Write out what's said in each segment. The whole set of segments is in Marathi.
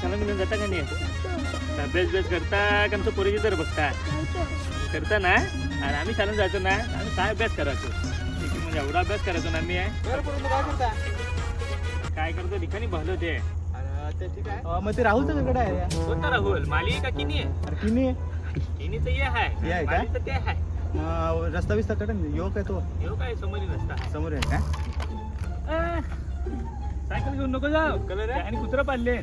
शाळा मिळून जाता का नाही? अभ्यास बेस करता का आमचं पोरीची तर बघता? करता ना. आणि आम्ही शाळेत जायचो ना. आम्ही काय अभ्यास करायचो? आहे, म्हणजे एवढा अभ्यास करायचो ना आम्ही आहे. मग काय करता काय करतो? ठिकाणी बहलो ते अरे, ते ठीक आहे. अं, मग ते राहुलचं कडे आहे. कोणता राहुल? माली का किनी? आहे अरे किनी. किनी तर ये आहे हे आहे का? माली तर ते आहे मग रस्ता बिस्ता कडे यो काय तो? येऊ काय? समोर नसता समोर आहे का? सायकल घेऊन नको जाऊ. कलर आहे? आणि कुत्र पाडले.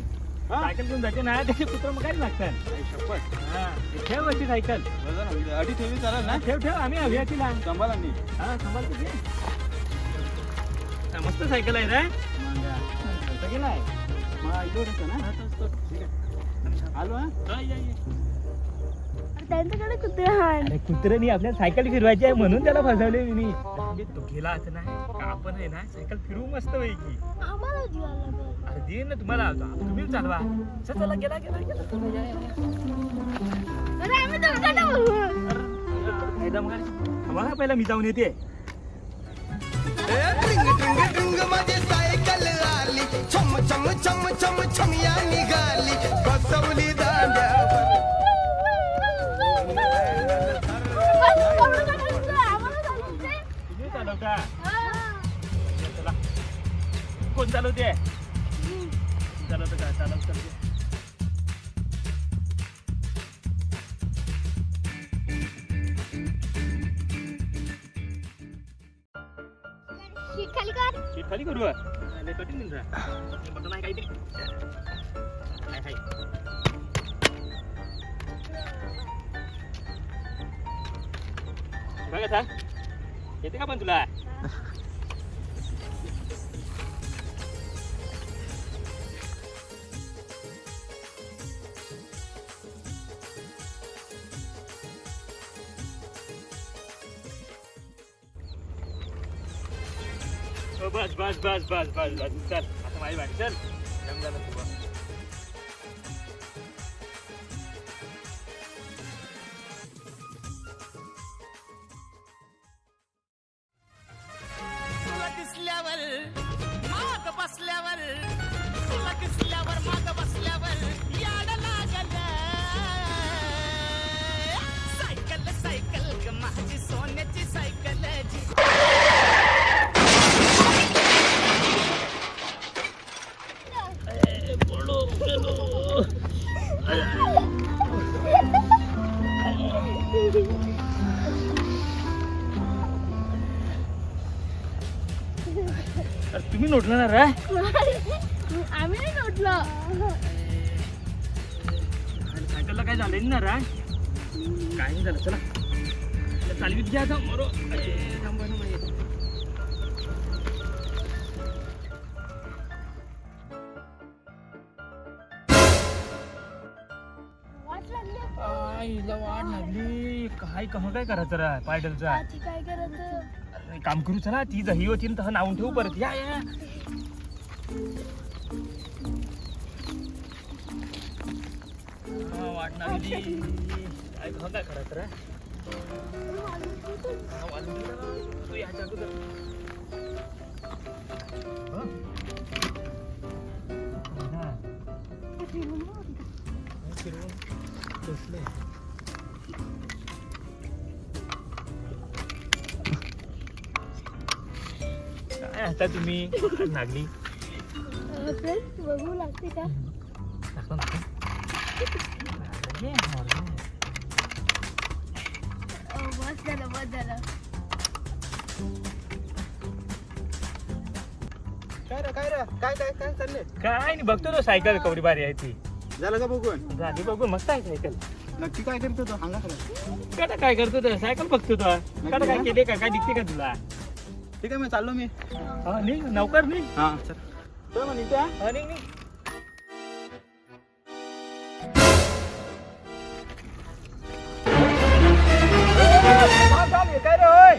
सायकल घेऊन जाते ना त्याचे कुत्र मग काय लागतात शपथ. हा ते ठेव अशी सायकल अडी ठेवली चालेल ना? हा, ठेव ठेव आम्ही अभियाची लहान संभाला नी हा सांभाळ तुझे मस्त सायकल आहे रे. मग गेला आहे मग होतं ना? हा. आलो हा? हा, या, या. त्यांच्याकडे कुत्रा आहे अरे कुत्र्यानी आपल्या सायकल फिरवायची आहे म्हणून त्याला फसवले मी. म्हणजे तो गेला आता ना का आपण आहे ना सायकल फिरवू मस्त पैकी. आम्हाला जीवाला लागलं. अरे दे ना तुम्हाला तुम्ही चालवा. चल, चला गेला गेला गेला. या, या, या. अरे आम्ही तुमच्याकडे बघू. पहिला मी जाऊन येते. टिंग टिंग टिंगमध्ये सायकल आली. छम छम छम छम छम या निघाली. कोण चालवते चालवतं का चालवते शीट खाली कर. शीट खाली करू. लय कठीण बटन आहे काहीतरी. बघा सांग. येते का पण तुला? हो, बस बस बस बस बस बस चल आता माझी बाई चल जम झालं तू बस. तुला दिसल्यावर माग बसल्यावर तुम्ही नोटला ना रे? आम्ही नाही नोटलो. सायकलला काय झालं ना रा? काय नाही झालं चला. चला, चालवीत घ्या आता. मरो. आ, हिला वाढ लागली काय कहा काय करायचं रा पायडलचा आजी काय करत अरे, काम करू चला ती जही होती ना तसं नावून ठेवू परत या या हा, वाट लागली काय कहा काय करायचं रा हा, वाजून दे ना. तू याच्या अगोदर. हं? हा. काय आता तुम्ही नागली. बघू लागते का? दाखवा ना. अरे, अरे. अ, बस झालं बस झालं. काय रे काय रे? काय काय काय चालले काय नाही बघतो तो सायकल कवडी बारी आहे ती. झालं का बघून? झाली बघून मस्त आहे सायकल. नक्की काय करतो तो? सांगा खरं. काटा काय करतो तो? सायकल बघतो तो. काटा काय केले का? काय दिसते का तुला? ठीक आहे मी चाललो मी हा निघ नौकर निघ हा चल चल मग निघतो हा. हा निघ निघ काय रे होय